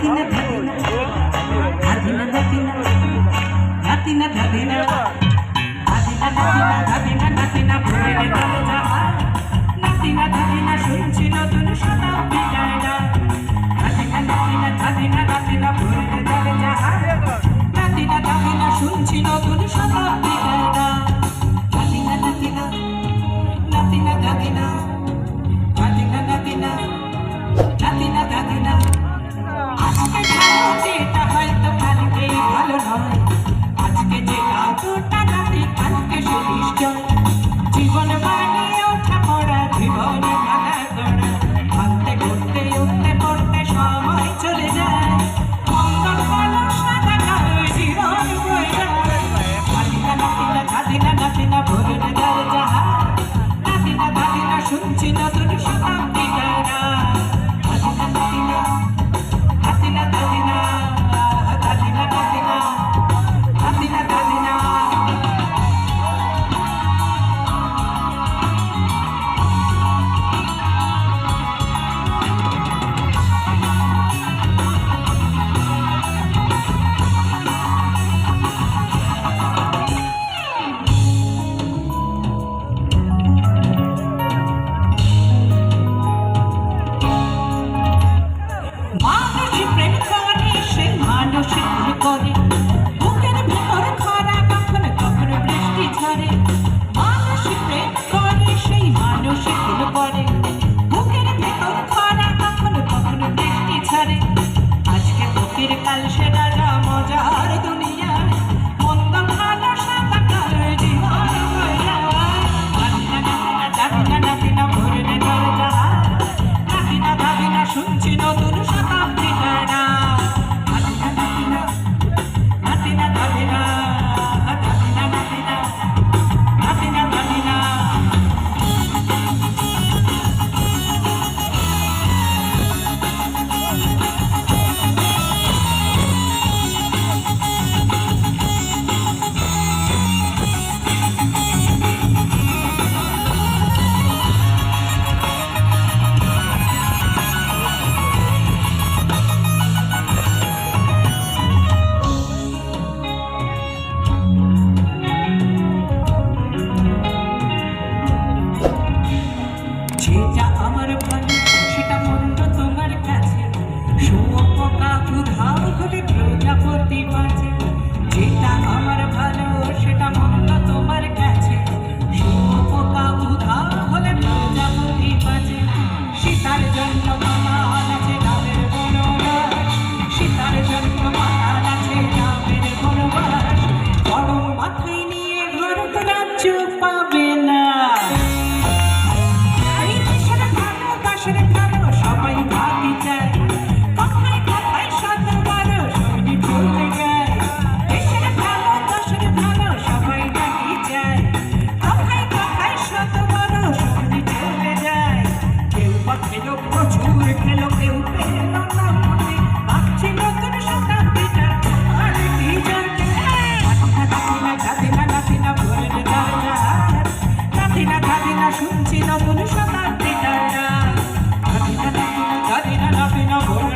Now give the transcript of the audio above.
Dhabi না Dhabi না Dhabi না ধাবি না নাতি না ধাবি না ধাবি না নাতি না ধাবি না নাতি না ভুলে রে ভালো যাবা নাতি না ধাবি না শুনছি নতুন শতাব্দী যায় না নাতি না নাতি না ধাবি না নাতি না She wonder why.